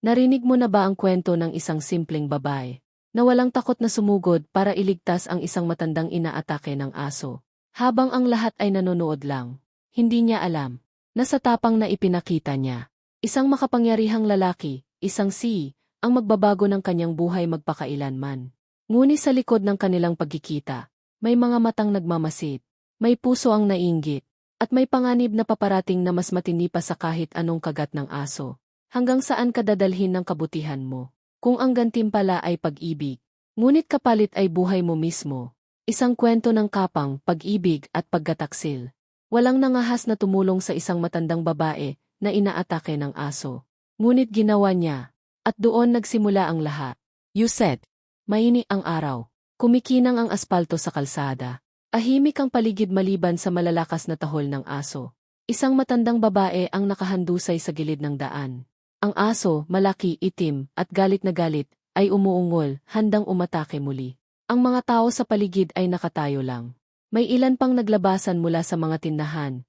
Narinig mo na ba ang kwento ng isang simpleng babae na walang takot na sumugod para iligtas ang isang matandang inaatake ng aso? Habang ang lahat ay nanonood lang, hindi niya alam na sa tapang na ipinakita niya, isang makapangyarihang lalaki, isang si, ang magbabago ng kanyang buhay magpakailanman. Ngunit sa likod ng kanilang pagkikita, may mga matang nagmamasid, may puso ang nainggit, at may panganib na paparating na mas matindi pa sa kahit anong kagat ng aso. Hanggang saan ka dadalhin ng kabutihan mo? Kung ang gantimpala ay pag-ibig, ngunit kapalit ay buhay mo mismo. Isang kwento ng kapang, pag-ibig at paggataksil. Walang nangahas na tumulong sa isang matandang babae na inaatake ng aso. Ngunit ginawa niya, at doon nagsimula ang lahat. You said, maini ang araw. Kumikinang ang aspalto sa kalsada. Ahimik ang paligid maliban sa malalakas na tahol ng aso. Isang matandang babae ang nakahandusay sa gilid ng daan. Ang aso, malaki, itim, at galit na galit, ay umuungol, handang umatake muli. Ang mga tao sa paligid ay nakatayo lang. May ilan pang naglabasan mula sa mga tindahan.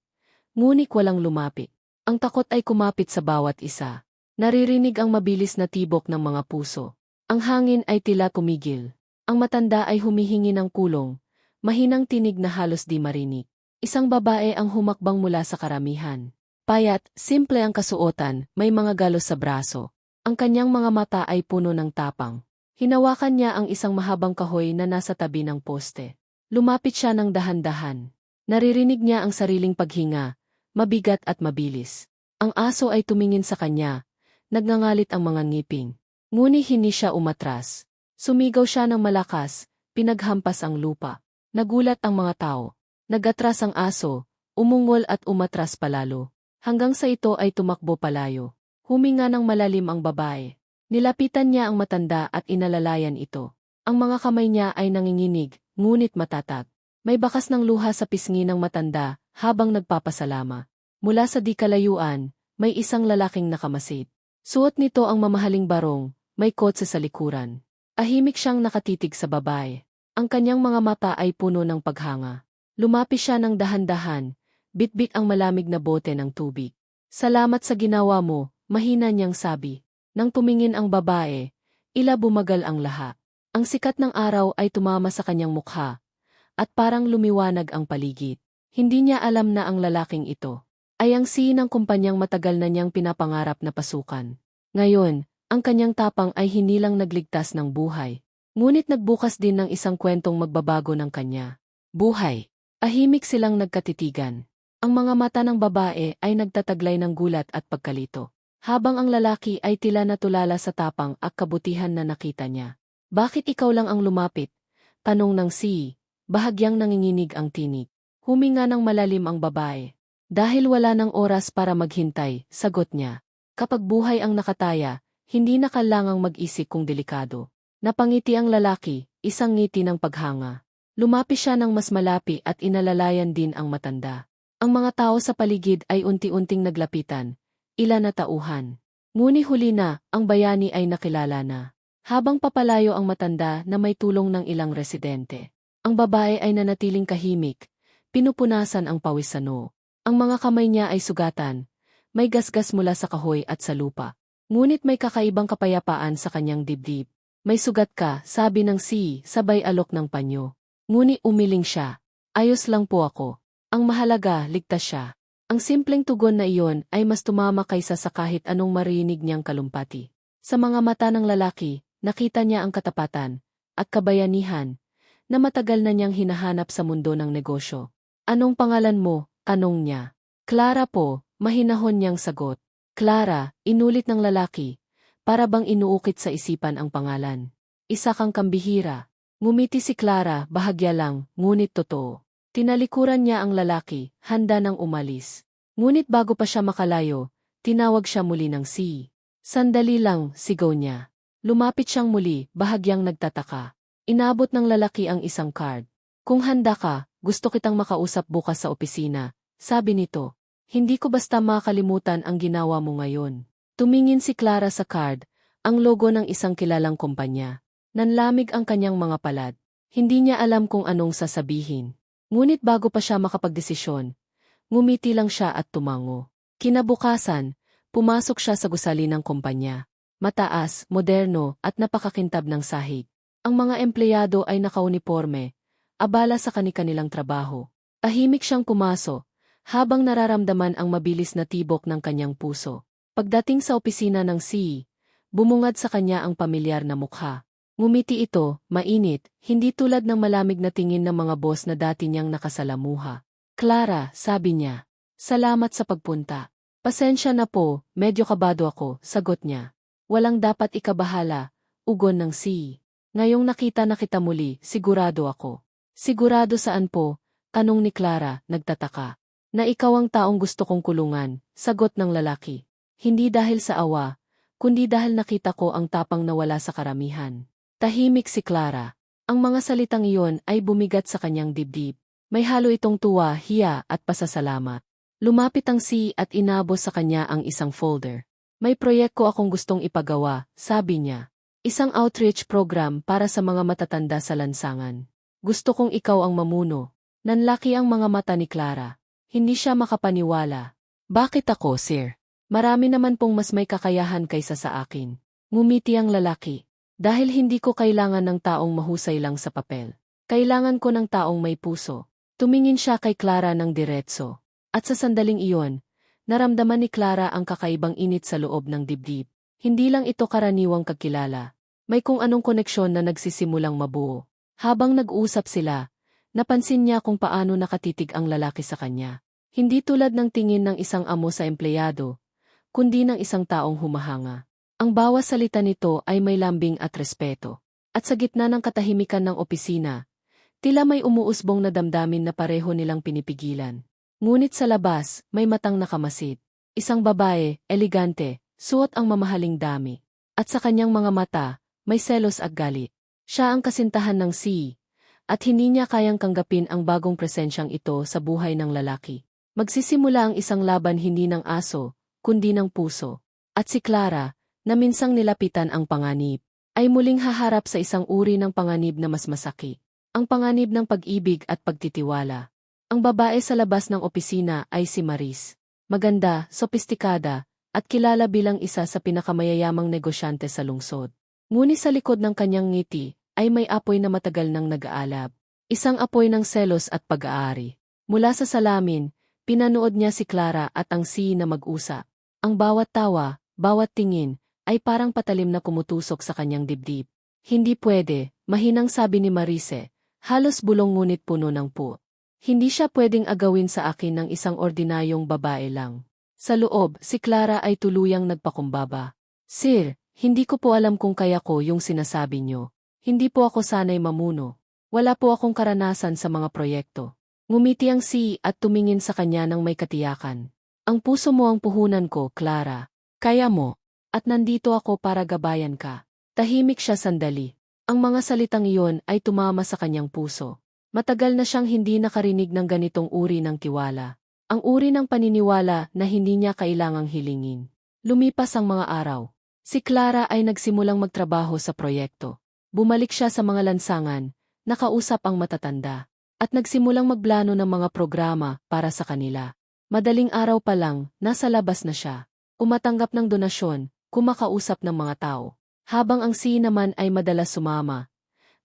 Ngunit walang lumapit. Ang takot ay kumapit sa bawat isa. Naririnig ang mabilis na tibok ng mga puso. Ang hangin ay tila tumigil. Ang matanda ay humihingi ng kulong. Mahinang tinig na halos di marinig. Isang babae ang humakbang mula sa karamihan. Payat, simple ang kasuotan, may mga galos sa braso. Ang kanyang mga mata ay puno ng tapang. Hinawakan niya ang isang mahabang kahoy na nasa tabi ng poste. Lumapit siya ng dahan-dahan. Naririnig niya ang sariling paghinga, mabigat at mabilis. Ang aso ay tumingin sa kanya, nagngangalit ang mga ngiping. Ngunit hindi siya umatras. Sumigaw siya ng malakas, pinaghampas ang lupa. Nagulat ang mga tao. Nagatras ang aso, umungol at umatras palalo. Hanggang sa ito ay tumakbo palayo. Huminga ng malalim ang babae. Nilapitan niya ang matanda at inalalayan ito. Ang mga kamay niya ay nanginginig, ngunit matatag. May bakas ng luha sa pisngi ng matanda habang nagpapasalama. Mula sa di kalayuan, may isang lalaking nakamasid. Suot nito ang mamahaling barong, may kotse sa likuran. Ahimik siyang nakatitig sa babae. Ang kanyang mga mata ay puno ng paghanga. Lumapi siya ng dahan-dahan, bitbit ang malamig na bote ng tubig. Salamat sa ginawa mo, mahina niyang sabi. Nang tumingin ang babae, ila bumagal ang laha. Ang sikat ng araw ay tumama sa kanyang mukha, at parang lumiwanag ang paligid. Hindi niya alam na ang lalaking ito ay ang si ng kumpanyang matagal na niyang pinapangarap na pasukan. Ngayon, ang kanyang tapang ay hindi lang nagligtas ng buhay, ngunit nagbukas din ng isang kwentong magbabago ng kanya. Buhay. Ahimik silang nagkatitigan. Ang mga mata ng babae ay nagtataglay ng gulat at pagkalito, habang ang lalaki ay tila natulala sa tapang at kabutihan na nakita niya. Bakit ikaw lang ang lumapit? Tanong ng si, bahagyang nanginginig ang tinig. Huminga ng malalim ang babae. Dahil wala ng oras para maghintay, sagot niya. Kapag buhay ang nakataya, hindi na kailangang mag-isip kung delikado. Napangiti ang lalaki, isang ngiti ng paghanga. Lumapi siya ng mas malapi at inalalayan din ang matanda. Ang mga tao sa paligid ay unti-unting naglapitan, ilan na tauhan. Nguni huli na, ang bayani ay nakilala na. Habang papalayo ang matanda na may tulong ng ilang residente. Ang babae ay nanatiling kahimik, pinupunasan ang pawis sa noo. Ang mga kamay niya ay sugatan, may gasgas mula sa kahoy at sa lupa. Ngunit may kakaibang kapayapaan sa kanyang dibdib. May sugat ka, sabi ng si, sabay alok ng panyo. Nguni umiling siya. Ayos lang po ako. Ang mahalaga, ligtas siya. Ang simpleng tugon na iyon ay mas tumama kaysa sa kahit anong marinig niyang kalumpati. Sa mga mata ng lalaki, nakita niya ang katapatan at kabayanihan na matagal na niyang hinahanap sa mundo ng negosyo. Anong pangalan mo? Tanong niya. Clara po, mahinahon niyang sagot. Clara, inulit ng lalaki, para bang inuukit sa isipan ang pangalan. Isa kang kambihira. Ngumiti si Clara, bahagya lang, ngunit totoo. Tinalikuran niya ang lalaki, handa nang umalis. Ngunit bago pa siya makalayo, tinawag siya muli ng si. Sandali lang, sigaw niya. Lumapit siyang muli, bahagyang nagtataka. Inabot ng lalaki ang isang card. Kung handa ka, gusto kitang makausap bukas sa opisina, sabi nito. Hindi ko basta makalimutan ang ginawa mo ngayon. Tumingin si Clara sa card, ang logo ng isang kilalang kumpanya. Nanlamig ang kanyang mga palad. Hindi niya alam kung anong sasabihin. Ngunit bago pa siya makapagdesisyon, ngumiti lang siya at tumango. Kinabukasan, pumasok siya sa gusali ng kumpanya. Mataas, moderno, at napakakintab ng sahig. Ang mga empleyado ay nakauniforme, abala sa kani-kanilang trabaho. Tahimik siyang pumaso, habang nararamdaman ang mabilis na tibok ng kanyang puso. Pagdating sa opisina ng CE, bumungad sa kanya ang pamilyar na mukha. Ngumiti ito, mainit, hindi tulad ng malamig na tingin ng mga boss na dati niyang nakasalamuha. Clara, sabi niya, salamat sa pagpunta. Pasensya na po, medyo kabado ako, sagot niya. Walang dapat ikabahala, ugon ng CE. Ngayong nakita na kita muli, sigurado ako. Sigurado saan po? Tanong ni Clara, nagtataka. Na ikaw ang taong gusto kong kulungan, sagot ng lalaki. Hindi dahil sa awa, kundi dahil nakita ko ang tapang na wala sa karamihan. Tahimik si Clara. Ang mga salitang iyon ay bumigat sa kanyang dibdib. May halo itong tuwa, hiya at pasasalamat. Lumapit ang si at inabos sa kanya ang isang folder. May proyekto akong gustong ipagawa, sabi niya. Isang outreach program para sa mga matatanda sa lansangan. Gusto kong ikaw ang mamuno. Nanlaki ang mga mata ni Clara. Hindi siya makapaniwala. Bakit ako, sir? Marami naman pong mas may kakayahan kaysa sa akin. Ngumiti ang lalaki. Dahil hindi ko kailangan ng taong mahusay lang sa papel. Kailangan ko ng taong may puso. Tumingin siya kay Clara ng diretso. At sa sandaling iyon, naramdaman ni Clara ang kakaibang init sa loob ng dibdib. Hindi lang ito karaniwang kakilala. May kung anong koneksyon na nagsisimulang mabuo. Habang nag-uusap sila, napansin niya kung paano nakatitig ang lalaki sa kanya. Hindi tulad ng tingin ng isang amo sa empleyado, kundi ng isang taong humahanga. Ang bawat salita nito ay may lambing at respeto. At sa gitna ng katahimikan ng opisina, tila may umuusbong na damdamin na pareho nilang pinipigilan. Ngunit sa labas, may matang nakamasid. Isang babae, elegante, Suot ang mamahaling dami. At sa kanyang mga mata, may selos at galit. Siya ang kasintahan ng si, at hindi niya kayang kanggapin ang bagong presensyang ito sa buhay ng lalaki. Magsisimula ang isang laban hindi ng aso, kundi ng puso. At si Clara, na minsang nilapitan ang panganib, ay muling haharap sa isang uri ng panganib na mas masakit. Ang panganib ng pag-ibig at pagtitiwala. Ang babae sa labas ng opisina ay si Maris. Maganda, sopistikada, at kilala bilang isa sa pinakamayayamang negosyante sa lungsod. Ngunit sa likod ng kanyang ngiti, ay may apoy na matagal nang nag-aalab. Isang apoy ng selos at pag-aari. Mula sa salamin, pinanood niya si Clara at ang si na mag-usa. Ang bawat tawa, bawat tingin, ay parang patalim na kumutusok sa kanyang dibdib. Hindi pwede, mahinang sabi ni Marise, halos bulong ngunit puno ng pu. Hindi siya pwedeng agawin sa akin ng isang ordinayong babae lang. Sa loob, si Clara ay tuluyang nagpakumbaba. Sir, hindi ko po alam kung kaya ko yung sinasabi nyo. Hindi po ako sanay mamuno. Wala po akong karanasan sa mga proyekto. Ngumiti ang si at tumingin sa kanya ng may katiyakan. Ang puso mo ang puhunan ko, Clara. Kaya mo. At nandito ako para gabayan ka. Tahimik siya sandali. Ang mga salitang iyon ay tumama sa kanyang puso. Matagal na siyang hindi nakarinig ng ganitong uri ng tiwala. Ang uri ng paniniwala na hindi niya kailangang hilingin. Lumipas ang mga araw. Si Clara ay nagsimulang magtrabaho sa proyekto. Bumalik siya sa mga lansangan, nakausap ang matatanda, at nagsimulang magplano ng mga programa para sa kanila. Madaling araw pa lang, nasa labas na siya. Umatanggap ng donasyon, kumakausap ng mga tao. Habang ang si naman ay madalas sumama.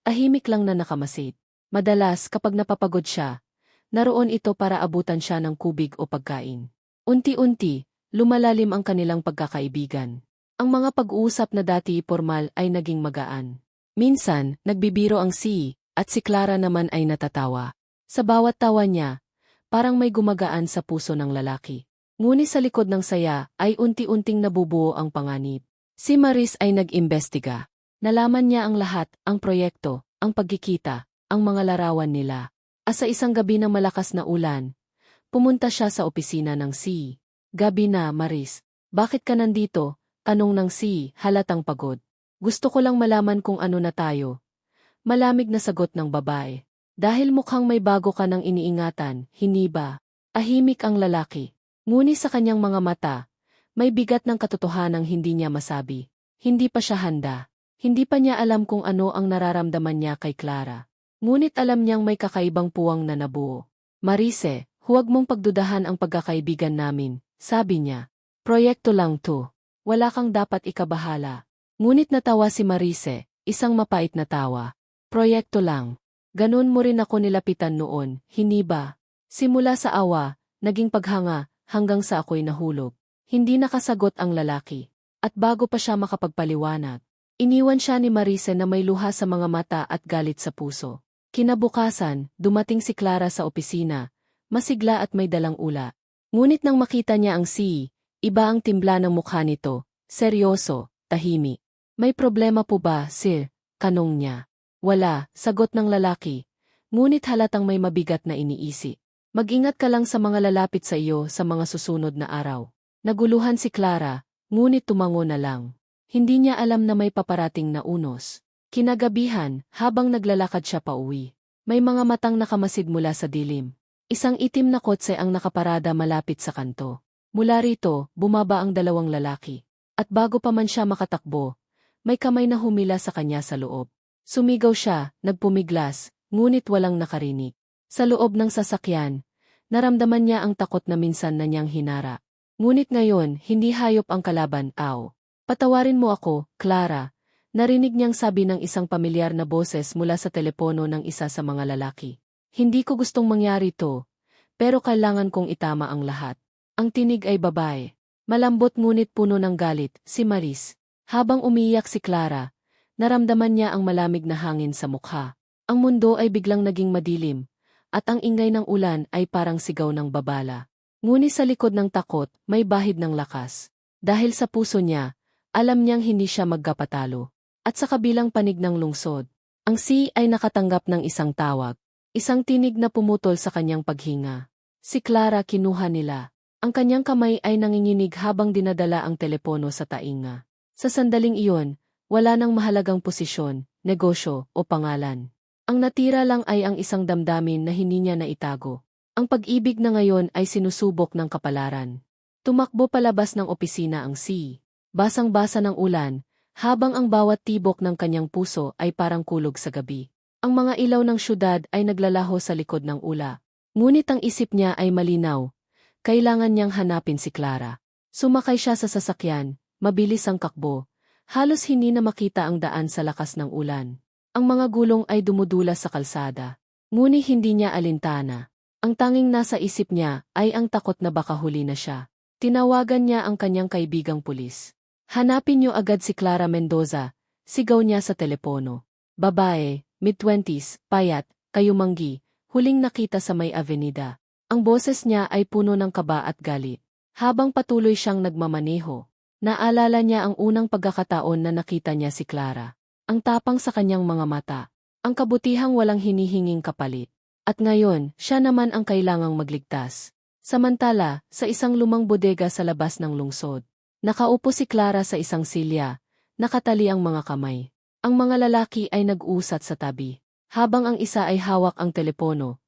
Tahimik lang na nakamasid. Madalas kapag napapagod siya, Naroon ito para abutan siya ng kubig o pagkain. Unti-unti, lumalalim ang kanilang pagkakaibigan. Ang mga pag-uusap na dati formal ay naging magaan. Minsan, nagbibiro ang si, at si Clara naman ay natatawa. Sa bawat tawa niya, parang may gumagaan sa puso ng lalaki. Ngunit sa likod ng saya ay unti-unting nabubuo ang panganib. Si Maris ay nag-imbestiga. Nalaman niya ang lahat, ang proyekto, ang pagkikita, ang mga larawan nila. Asa isang gabi ng malakas na ulan, pumunta siya sa opisina ng C. Gabi na, Maris. Bakit ka nandito? Tanong ng C, halatang pagod. Gusto ko lang malaman kung ano na tayo. Malamig na sagot ng babae. Dahil mukhang may bago ka ng iniingatan, hindi ba? Ahimik ang lalaki. Ngunit sa kanyang mga mata, may bigat ng katotohanang hindi niya masabi. Hindi pa siya handa. Hindi pa niya alam kung ano ang nararamdaman niya kay Clara. Ngunit alam niyang may kakaibang puwang na nabuo. Marise, huwag mong pagdudahan ang pagkakaibigan namin, sabi niya. Proyekto lang to. Wala kang dapat ikabahala. Ngunit natawa si Marise, isang mapait na tawa. Proyekto lang. Ganun mo rin ako nilapitan noon, hindi ba? Simula sa awa, naging paghanga, hanggang sa ako'y nahulog. Hindi nakasagot ang lalaki. At bago pa siya makapagpaliwanag, iniwan siya ni Marise na may luha sa mga mata at galit sa puso. Kinabukasan, dumating si Clara sa opisina, masigla at may dalang ula. Ngunit nang makita niya ang si, iba ang timbla ng mukha nito, seryoso, tahimi. May problema po ba, sir? Kanong niya. Wala, sagot ng lalaki. Ngunit halatang may mabigat na iniisi. Mag-ingat ka lang sa mga lalapit sa iyo sa mga susunod na araw. Naguluhan si Clara, ngunit tumango na lang. Hindi niya alam na may paparating na unos. Kinagabihan, habang naglalakad siya pauwi, may mga matang nakamasid mula sa dilim. Isang itim na kotse ang nakaparada malapit sa kanto. Mula rito, bumaba ang dalawang lalaki. At bago pa man siya makatakbo, may kamay na humila sa kanya sa loob. Sumigaw siya, nagpumiglas, ngunit walang nakarinig. Sa loob ng sasakyan, naramdaman niya ang takot na minsan na niyang hinara. Ngunit ngayon, hindi hayop ang kalaban, aw. Patawarin mo ako, Clara. Narinig niyang sabi ng isang pamilyar na boses mula sa telepono ng isa sa mga lalaki. Hindi ko gustong mangyari to, pero kailangan kong itama ang lahat. Ang tinig ay babae. Malambot ngunit puno ng galit, si Maris. Habang umiyak si Clara, naramdaman niya ang malamig na hangin sa mukha. Ang mundo ay biglang naging madilim, at ang ingay ng ulan ay parang sigaw ng babala. Ngunit sa likod ng takot, may bahid ng lakas. Dahil sa puso niya, alam niyang hindi siya magkapatalo. At sa kabilang panig ng lungsod, ang si ay nakatanggap ng isang tawag. Isang tinig na pumutol sa kanyang paghinga. Si Clara kinuha nila. Ang kanyang kamay ay nanginginig habang dinadala ang telepono sa tainga. Sa sandaling iyon, wala nang mahalagang posisyon, negosyo, o pangalan. Ang natira lang ay ang isang damdamin na hindi niya naitago. Ang pag-ibig na ngayon ay sinusubok ng kapalaran. Tumakbo palabas ng opisina ang si. Basang-basa ng ulan, habang ang bawat tibok ng kanyang puso ay parang kulog sa gabi. Ang mga ilaw ng syudad ay naglalaho sa likod ng ula. Ngunit ang isip niya ay malinaw. Kailangan niyang hanapin si Clara. Sumakay siya sa sasakyan, Mabilis ang kakbo. Halos hindi na makita ang daan sa lakas ng ulan. Ang mga gulong ay dumudula sa kalsada. Ngunit hindi niya alintana. Ang tanging nasa isip niya ay ang takot na baka huli na siya. Tinawagan niya ang kanyang kaibigang pulis. Hanapin niyo agad si Clara Mendoza, sigaw niya sa telepono. Babae, mid-twenties, payat, kayumanggi, huling nakita sa may avenida. Ang boses niya ay puno ng kaba at galit. Habang patuloy siyang nagmamaneho, Naalala niya ang unang pagkakataon na nakita niya si Clara. Ang tapang sa kanyang mga mata. Ang kabutihang walang hinihinging kapalit. At ngayon, siya naman ang kailangang magligtas. Samantala, sa isang lumang bodega sa labas ng lungsod, nakaupo si Clara sa isang silya, nakatali ang mga kamay. Ang mga lalaki ay nag-usat sa tabi, habang ang isa ay hawak ang telepono.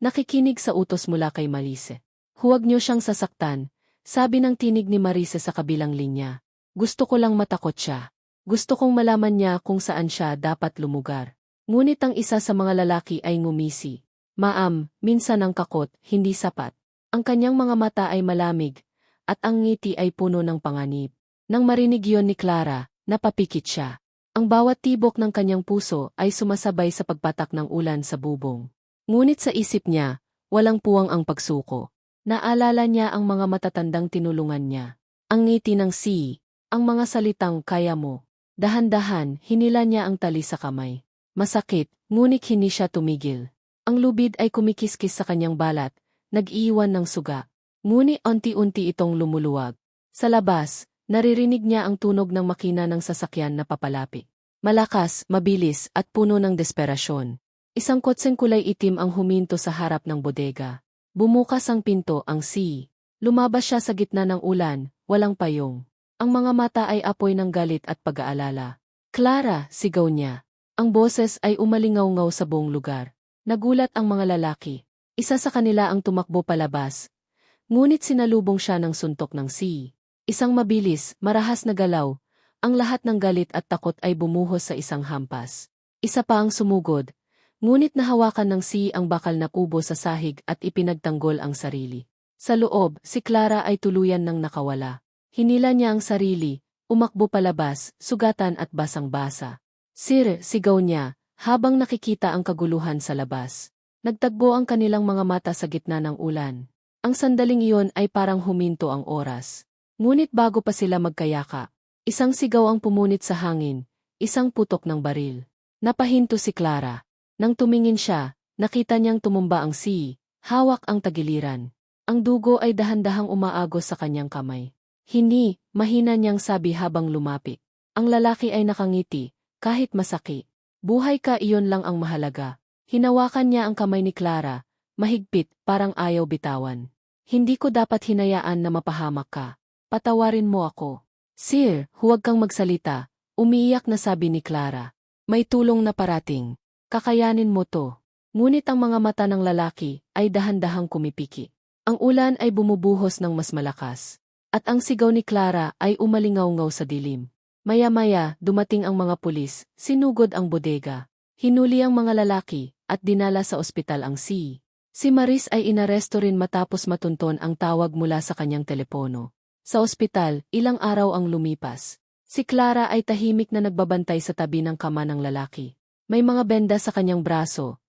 Nakikinig sa utos mula kay Malise. Huwag niyo siyang sasaktan, sabi ng tinig ni Marisa sa kabilang linya. Gusto ko lang matakot siya. Gusto kong malaman niya kung saan siya dapat lumugar. Ngunit ang isa sa mga lalaki ay ngumisi. Maam, minsan ang kakot, hindi sapat. Ang kanyang mga mata ay malamig, at ang ngiti ay puno ng panganib. Nang marinig yon ni Clara, napapikit siya. Ang bawat tibok ng kanyang puso ay sumasabay sa pagpatak ng ulan sa bubong. Ngunit sa isip niya, walang puwang ang pagsuko. Naalala niya ang mga matatandang tinulungan niya. Ang ngiti ng si, ang mga salitang kaya mo. Dahan-dahan, hinila niya ang tali sa kamay. Masakit, ngunit hindi siya tumigil. Ang lubid ay kumikiskis sa kanyang balat, nag-iwan ng suga. Ngunit unti-unti itong lumuluwag. Sa labas, naririnig niya ang tunog ng makina ng sasakyan na papalapit. Malakas, mabilis, at puno ng desperasyon. Isang kotseng kulay itim ang huminto sa harap ng bodega. Bumukas ang pinto ang si. Lumabas siya sa gitna ng ulan, walang payong. Ang mga mata ay apoy ng galit at pag-aalala. Clara, sigaw niya. Ang boses ay umalingaw-ngaw sa buong lugar. Nagulat ang mga lalaki. Isa sa kanila ang tumakbo palabas. Ngunit sinalubong siya ng suntok ng si. Isang mabilis, marahas na galaw. Ang lahat ng galit at takot ay bumuhos sa isang hampas. Isa pa ang sumugod, Ngunit nahawakan ng si ang bakal na kubo sa sahig at ipinagtanggol ang sarili. Sa loob, si Clara ay tuluyan ng nakawala. Hinila niya ang sarili, umakbo palabas, sugatan at basang-basa. Sir, sigaw niya, habang nakikita ang kaguluhan sa labas. Nagtagbo ang kanilang mga mata sa gitna ng ulan. Ang sandaling iyon ay parang huminto ang oras. Ngunit bago pa sila magkayaka, isang sigaw ang pumunit sa hangin, isang putok ng baril. Napahinto si Clara. Nang tumingin siya, nakita niyang tumumba ang si, hawak ang tagiliran. Ang dugo ay dahan-dahang umaagos sa kanyang kamay. Hindi, mahina niyang sabi habang lumapit. Ang lalaki ay nakangiti, kahit masaki. Buhay ka iyon lang ang mahalaga. Hinawakan niya ang kamay ni Clara, mahigpit, parang ayaw bitawan. Hindi ko dapat hinayaan na mapahamak ka. Patawarin mo ako. Sir, huwag kang magsalita. Umiiyak na sabi ni Clara. May tulong na parating. Kakayanin mo to. Ngunit ang mga mata ng lalaki ay dahan-dahang kumipiki. Ang ulan ay bumubuhos ng mas malakas. At ang sigaw ni Clara ay umalingaw-ngaw sa dilim. Maya-maya, dumating ang mga pulis, sinugod ang bodega. Hinuli ang mga lalaki, at dinala sa ospital ang si. Si Maris ay inaresto rin matapos matunton ang tawag mula sa kanyang telepono. Sa ospital, ilang araw ang lumipas. Si Clara ay tahimik na nagbabantay sa tabi ng kama ng lalaki. May mga benda sa kanyang braso,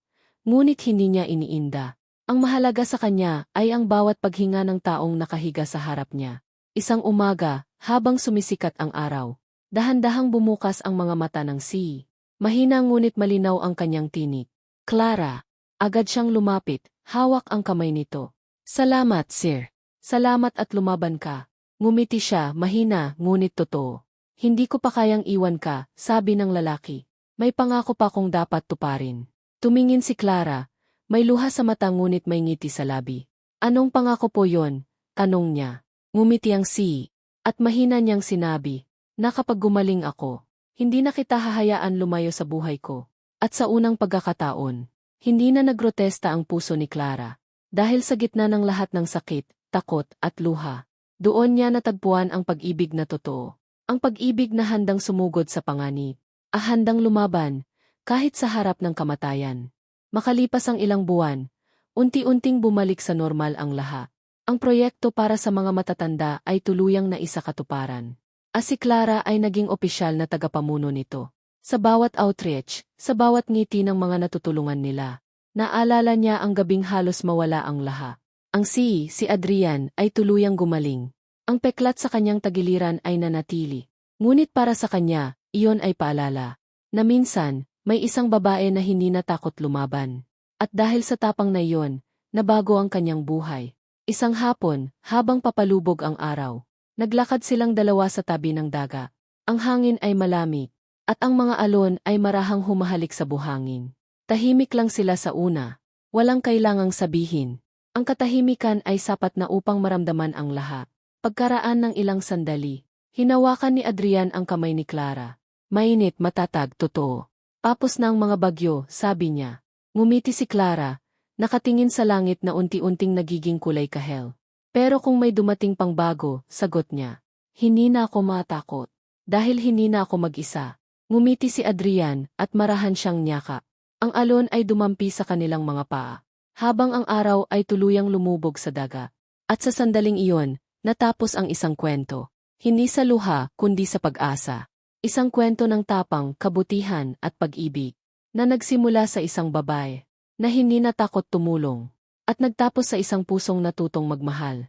ngunit hindi niya iniinda. Ang mahalaga sa kanya ay ang bawat paghinga ng taong nakahiga sa harap niya. Isang umaga, habang sumisikat ang araw, dahan-dahang bumukas ang mga mata ng si. Mahina ngunit malinaw ang kanyang tinik. Clara, agad siyang lumapit, hawak ang kamay nito. Salamat, sir. Salamat at lumaban ka. Ngumiti siya, mahina, ngunit totoo. Hindi ko pa kayang iwan ka, sabi ng lalaki. May pangako pa kong dapat tuparin. Tumingin si Clara, may luha sa mata ngunit may ngiti sa labi. Anong pangako po yon? Tanong niya. Ngumiti ang si. At mahina niyang sinabi, na gumaling ako, hindi na kita hahayaan lumayo sa buhay ko. At sa unang pagkakataon, hindi na nagrotesta ang puso ni Clara. Dahil sa gitna ng lahat ng sakit, takot, at luha, doon niya natagpuan ang pag-ibig na totoo. Ang pag-ibig na handang sumugod sa panganib. Ah handang lumaban, kahit sa harap ng kamatayan. Makalipas ang ilang buwan, unti-unting bumalik sa normal ang lahat. Ang proyekto para sa mga matatanda ay tuluyang na isa katuparan. As si Clara ay naging opisyal na tagapamuno nito. Sa bawat outreach, sa bawat ngiti ng mga natutulungan nila, naalala niya ang gabing halos mawala ang laha. Ang si, si Adrian, ay tuluyang gumaling. Ang peklat sa kanyang tagiliran ay nanatili. Ngunit para sa kanya, iyon ay paalala. Na minsan, may isang babae na hindi natakot lumaban. At dahil sa tapang na iyon, nabago ang kanyang buhay. Isang hapon, habang papalubog ang araw, Naglakad silang dalawa sa tabi ng daga. Ang hangin ay malamig, at ang mga alon ay marahang humahalik sa buhangin. Tahimik lang sila sa una. Walang kailangang sabihin. Ang katahimikan ay sapat na upang maramdaman ang lahat. Pagkaraan ng ilang sandali, hinawakan ni Adrian ang kamay ni Clara. Mainit, matatag, totoo. Tapos ang mga bagyo, sabi niya. Ngumiti si Clara, nakatingin sa langit na unti-unting nagiging kulay kahel. Pero kung may dumating pang bago, sagot niya. Hindi na ako matakot. Dahil hindi na ako mag-isa. Ngumiti si Adrian at marahan siyang nyaka. Ang alon ay dumampi sa kanilang mga paa. Habang ang araw ay tuluyang lumubog sa daga. At sa sandaling iyon, natapos ang isang kwento. Hindi sa luha, kundi sa pag-asa. Isang kwento ng tapang, kabutihan at pag-ibig. Na nagsimula sa isang babae. Na hindi natakot tumulong at nagtapos sa isang pusong natutong magmahal.